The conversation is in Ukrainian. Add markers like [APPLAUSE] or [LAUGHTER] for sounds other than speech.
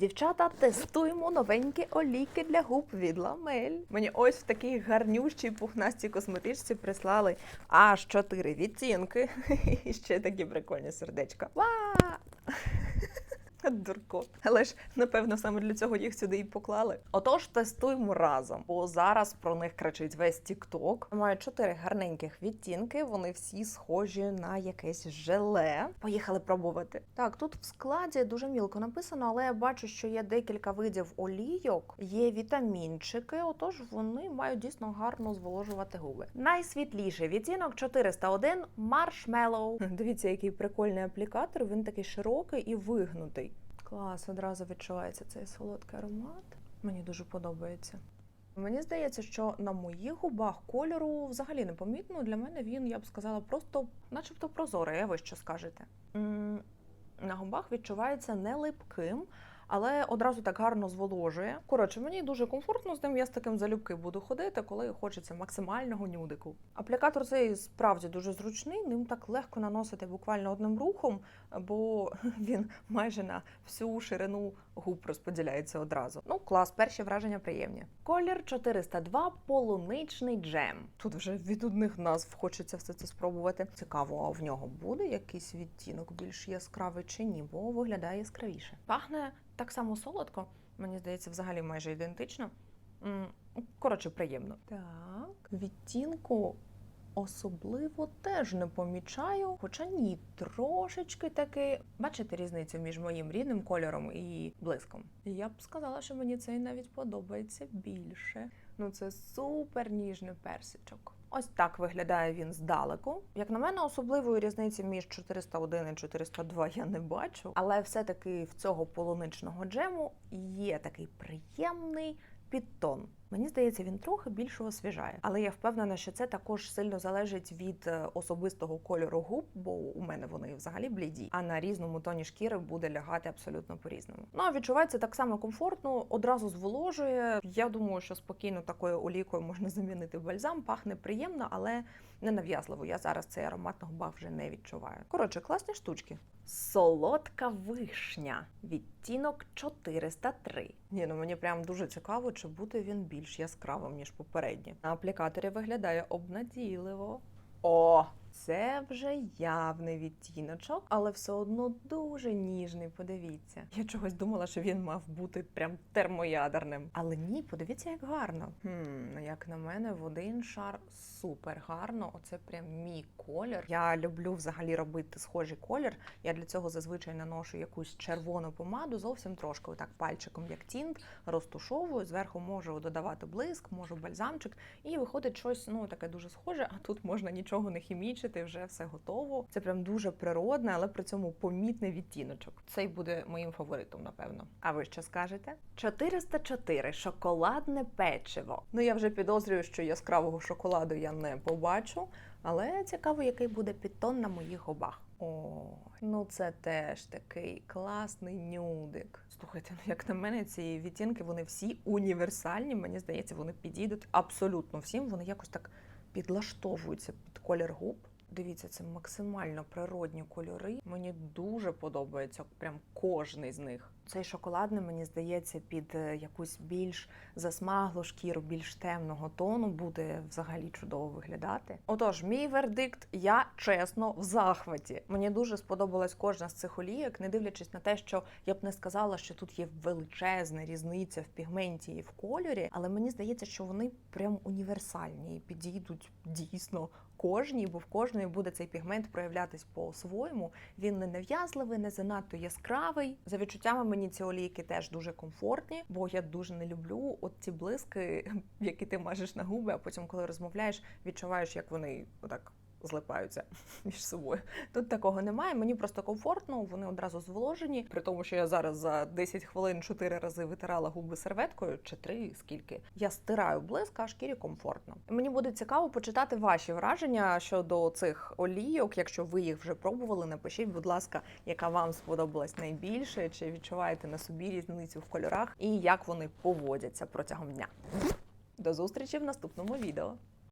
Дівчата, тестуємо новенькі олійки для губ від Ламель. Мені ось в такій гарнющій пухнастій косметичці прислали аж чотири відтінки. [LAUGHS] І ще такі прикольні сердечка. Ва! Дурко. Але ж, напевно, саме для цього їх сюди і поклали. Отож, тестуємо разом, бо зараз про них кричить весь TikTok. Маю чотири гарненьких відтінки. Вони всі схожі на якесь желе. Поїхали пробувати. Так, тут в складі дуже мілко написано, але я бачу, що є декілька видів олійок, є вітамінчики. Отож, вони мають дійсно гарно зволожувати губи. Найсвітліший відтінок 401 маршмеллоу. Дивіться, який прикольний аплікатор. Він такий широкий і вигнутий. Клас, одразу відчувається цей солодкий аромат. Мені дуже подобається. Мені здається, що на моїх губах кольору взагалі не помітно. Для мене він, я б сказала, просто начебто прозорий. А ви що скажете? На губах відчувається не липким, але одразу так гарно зволожує. Коротше, мені дуже комфортно з ним. Я з таким залюбки буду ходити, коли хочеться максимального нюдику. Аплікатор цей справді дуже зручний. Ним так легко наносити буквально одним рухом, бо [LAUGHS] він майже на всю ширину губ розподіляється одразу. Ну, клас, перші враження приємні. Колір 402 полуничний джем. Тут вже від одних назв хочеться все це спробувати. Цікаво, а в нього буде якийсь відтінок більш яскравий чи ні, бо виглядає яскравіше. Пахне так само солодко, мені здається, взагалі майже ідентично. Коротше, приємно. Так, відтінку особливо теж не помічаю, хоча ні, трошечки таки. Бачите різницю між моїм рідним кольором і блиском? Я б сказала, що мені цей навіть подобається більше. Ну, це супер ніжний персичок. Ось так виглядає він здалеку. Як на мене, особливої різниці між 401 і 402 я не бачу, але все-таки в цього полуничного джему є такий приємний підтон. Мені здається, він трохи більше освіжає, але я впевнена, що це також сильно залежить від е, особистого кольору губ, бо у мене вони взагалі бліді, а на різному тоні шкіри буде лягати абсолютно по-різному. Ну а відчувається так само комфортно, одразу зволожує. Я думаю, що спокійно такою олійкою можна замінити бальзам. Пахне приємно, але не нав'язливо. Я зараз цей аромат на губах вже не відчуваю. Коротше, класні штучки. Солодка вишня. Відтінок 403. Ні, ну мені прям дуже цікаво, чи буде він більш яскравим, ніж попередні. На аплікаторі виглядає обнадійливо. О, це вже явний відтіночок, але все одно дуже ніжний. Подивіться. Я чогось думала, що він мав бути прям термоядерним. Але ні, подивіться, як гарно. Хм, як на мене, в один шар супер гарно. Оце прям мій колір. Я люблю взагалі робити схожий колір. Я для цього зазвичай наношу якусь червону помаду, зовсім трошки, отак пальчиком, як тінт, розтушовую. Зверху можу додавати блиск, можу бальзамчик, і виходить щось ну таке дуже схоже. А тут можна нічого не хімічити, вже все готово. Це прям дуже природне, але при цьому помітний відтіночок. Цей буде моїм фаворитом, напевно. А ви що скажете? 404 шоколадне печиво. Ну я вже підозрюю, що яскравого шоколаду я не побачу, але цікаво, який буде підтон на моїх губах. О, ну це теж такий класний нюдик. Слухайте, ну як на мене, ці відтінки вони всі універсальні. Мені здається, вони підійдуть абсолютно всім. Вони якось так підлаштовуються під колір губ. Дивіться, це максимально природні кольори. Мені дуже подобається прям кожний з них. Цей шоколадний, мені здається, під е, якусь більш засмаглу шкіру, більш темного тону буде взагалі чудово виглядати. Отож, мій вердикт, я чесно в захваті. Мені дуже сподобалась кожна з цих олійок, не дивлячись на те, що я б не сказала, що тут є величезна різниця в пігменті і в кольорі, але мені здається, що вони прям універсальні і підійдуть дійсно кожній, бо в кожної буде цей пігмент проявлятись по-своєму. Він не нав'язливий, не занадто яскравий. За відчуттями мені ці олійки теж дуже комфортні, бо я дуже не люблю от ці блиски, [LAUGHS] які ти мажеш на губи, а потім, коли розмовляєш, відчуваєш, як вони отак. Злипаються між собою. Тут такого немає. Мені просто комфортно, вони одразу зволожені. При тому, що я зараз за 10 хвилин 4 рази витирала губи серветкою, чи 3, скільки. Я стираю блиск, а шкірі комфортно. Мені буде цікаво почитати ваші враження щодо цих олійок. Якщо ви їх вже пробували, напишіть, будь ласка, яка вам сподобалась найбільше, чи відчуваєте на собі різницю в кольорах і як вони поводяться протягом дня. До зустрічі в наступному відео.